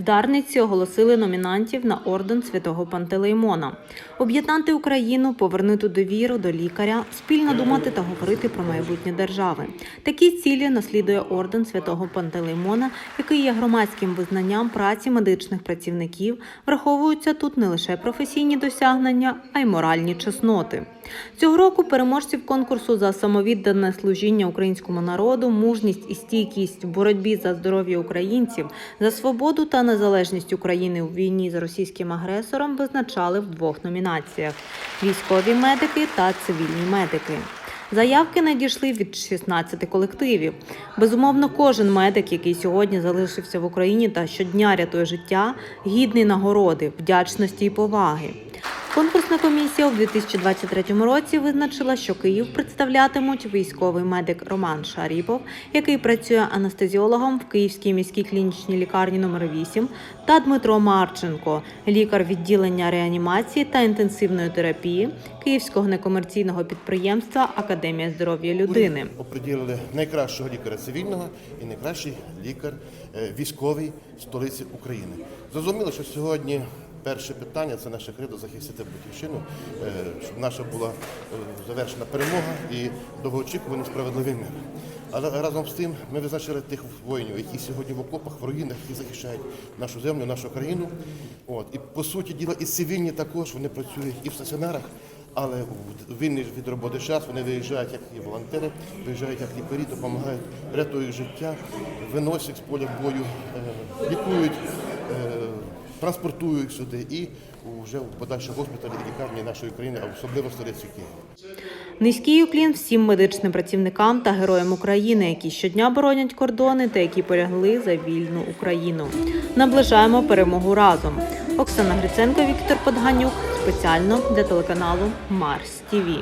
В Дарниці оголосили номінантів на орден святого Пантелеймона. Об'єднати Україну, повернути довіру до лікаря, спільно думати та говорити про майбутнє держави. Такі цілі наслідує орден святого Пантелеймона, який є громадським визнанням праці медичних працівників. Враховуються тут не лише професійні досягнення, а й моральні чесноти. Цього року переможців конкурсу за самовіддане служіння українському народу, мужність і стійкість в боротьбі за здоров'я українців, за свободу та незалежність України у війні з російським агресором визначали в двох номінаціях: військові медики та цивільні медики. Заявки надійшли від 16 колективів. Безумовно, кожен медик, який сьогодні залишився в Україні та щодня рятує життя, гідний нагороди, вдячності і поваги. Конкурсна комісія у 2023 році визначила, що Київ представлятимуть військовий медик Роман Шаріпов, який працює анестезіологом в Київській міській клінічній лікарні номер 8 та Дмитро Марченко, лікар відділення реанімації та інтенсивної терапії Київського некомерційного підприємства Академія здоров'я людини. Оприділили найкращого лікаря цивільного і найкращий лікар е, військовий столиці України. Зрозуміло, що сьогодні перше питання це наше кредо захистити батьківщину, е, щоб наша була е, завершена перемога і довгоочікуваний справедливий мир. Але разом з тим ми визначили тих воїнів, які сьогодні в окопах, в руїнах, які захищають нашу землю, нашу країну. От. І по суті діла, і цивільні також вони працюють і в стаціонарах, але вільний від роботи час вони виїжджають як і волонтери, виїжджають як лікарі, допомагають, рятують життя, виносять з поля бою, е, лікують, транспортують сюди і вже в подальші госпіталі і лікарні нашої країни, а особливо столиці Києва. Низький уклін всім медичним працівникам та героям України, які щодня боронять кордони та які полягли за вільну Україну. Наближаємо перемогу разом. Оксана Гриценко, Віктор Подганюк спеціально для телеканалу Марс ТІВІ.